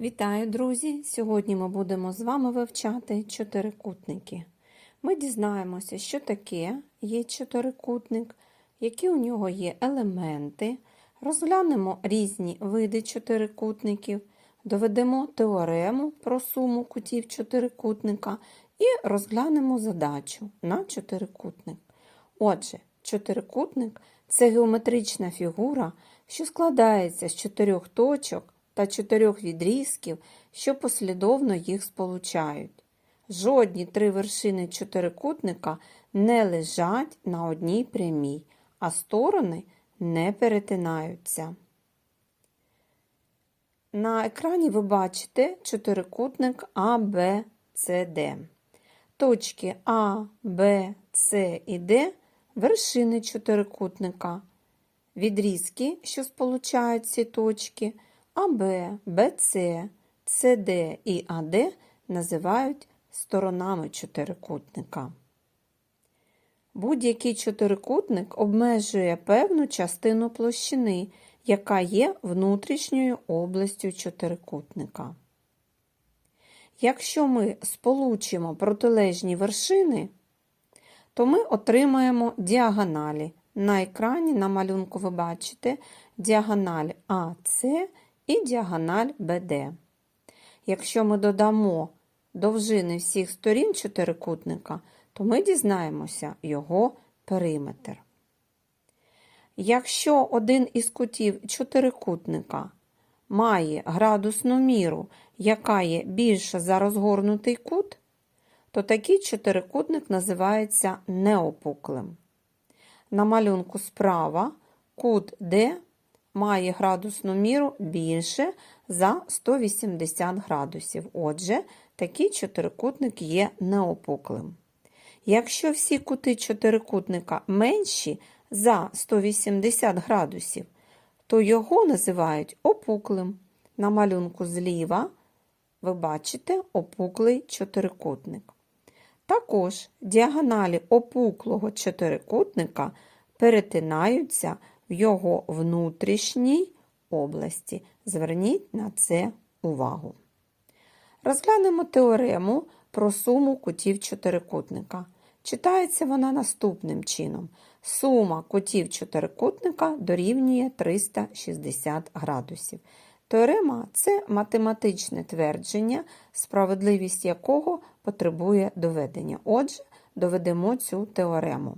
Вітаю, друзі! Сьогодні ми будемо з вами вивчати чотирикутники. Ми дізнаємося, що таке є чотирикутник, які у нього є елементи, розглянемо різні види чотирикутників, доведемо теорему про суму кутів чотирикутника і розглянемо задачу на чотирикутник. Отже, чотирикутник це геометрична фігура, що складається з чотирьох точок та чотирьох відрізків, що послідовно їх сполучають. Жодні три вершини чотирикутника не лежать на одній прямій, а сторони не перетинаються. На екрані ви бачите чотирикутник А, Б, С, Д. Точки А, Б, С і Д вершини чотирикутника. Відрізки, що сполучають ці точки, АБ, БЦ, СД і АД називають сторонами чотирикутника. Будь-який чотирикутник обмежує певну частину площини, яка є внутрішньою областю чотирикутника. Якщо ми сполучимо протилежні вершини, то ми отримаємо діагоналі. На екрані на малюнку ви бачите діагональ АС і діагональ БД. Якщо ми додамо довжини всіх сторін чотирикутника, то ми дізнаємося його периметр. Якщо один із кутів чотирикутника має градусну міру, яка є більша за розгорнутий кут, то такий чотирикутник називається неопуклим. На малюнку справа кут D має градусну міру більше за 180 градусів. Отже, такий чотирикутник є неопуклим. Якщо всі кути чотирикутника менші за 180 градусів, то його називають опуклим. На малюнку зліва ви бачите опуклий чотирикутник. Також діагоналі опуклого чотирикутника перетинаються в його внутрішній області. Зверніть на це увагу. Розглянемо теорему про суму кутів чотирикутника. Читається вона наступним чином. Сума кутів чотирикутника дорівнює 360 градусів. Теорема це математичне твердження, справедливість якого потребує доведення. Отже, доведемо цю теорему.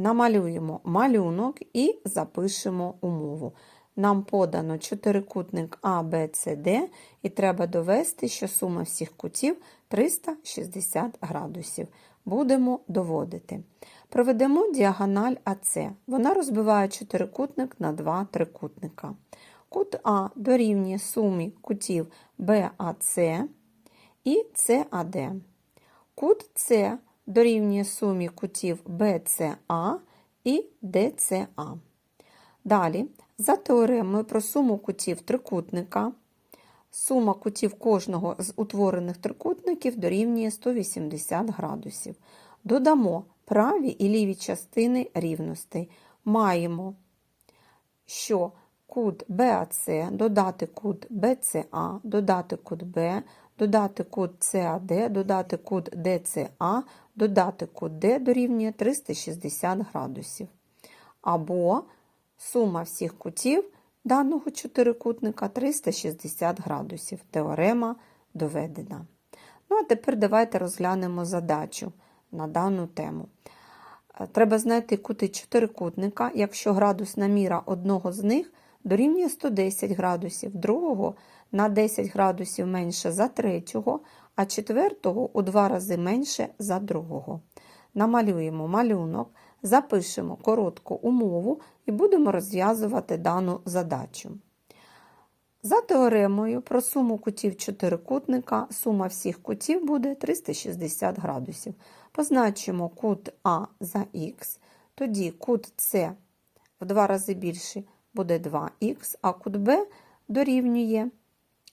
Намалюємо малюнок і запишемо умову. Нам подано чотирикутник А, Б, С, Д, і треба довести, що сума всіх кутів 360 градусів. Будемо доводити. Проведемо діагональ АС. Вона розбиває чотирикутник на два трикутника. Кут А дорівнює сумі кутів БАЦ і САД. Кут С дорівнює сумі кутів BCA і DCA. Далі, за теоремою про суму кутів трикутника, сума кутів кожного з утворених трикутників дорівнює 180 градусів. Додамо праві і ліві частини рівностей. Маємо, що кут BAC додати кут BCA, додати кут B, додати кут CAD, додати кут DCA, додати кут D дорівнює 360 градусів. Або сума всіх кутів даного чотирикутника 360 градусів. Теорема доведена. Ну, а тепер давайте розглянемо задачу на дану тему. Треба знайти кути чотирикутника, якщо градусна міра одного з них дорівнює 110 градусів, другого на 10 градусів менше за третього, а четвертого у два рази менше за другого. Намалюємо малюнок, запишемо коротку умову і будемо розв'язувати дану задачу. За теоремою про суму кутів чотирикутника, сума всіх кутів буде 360 градусів. Позначимо кут А за х, тоді кут С в два рази більший буде 2х, а кут Б дорівнює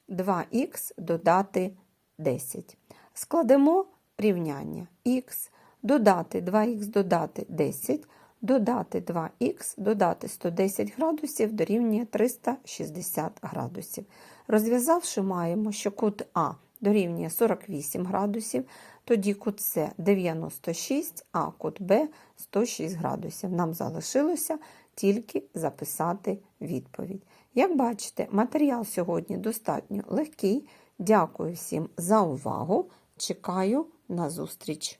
2х додати 10. Складемо рівняння х, додати 2х додати 10, додати 2х, додати 110 градусів дорівнює 360 градусів. Розв'язавши, маємо, що кут А дорівнює 48 градусів, тоді кут С 96, а кут Б 106 градусів. Нам залишилося тільки записати відповідь. Як бачите, матеріал сьогодні достатньо легкий. Дякую всім за увагу. Чекаю на зустріч!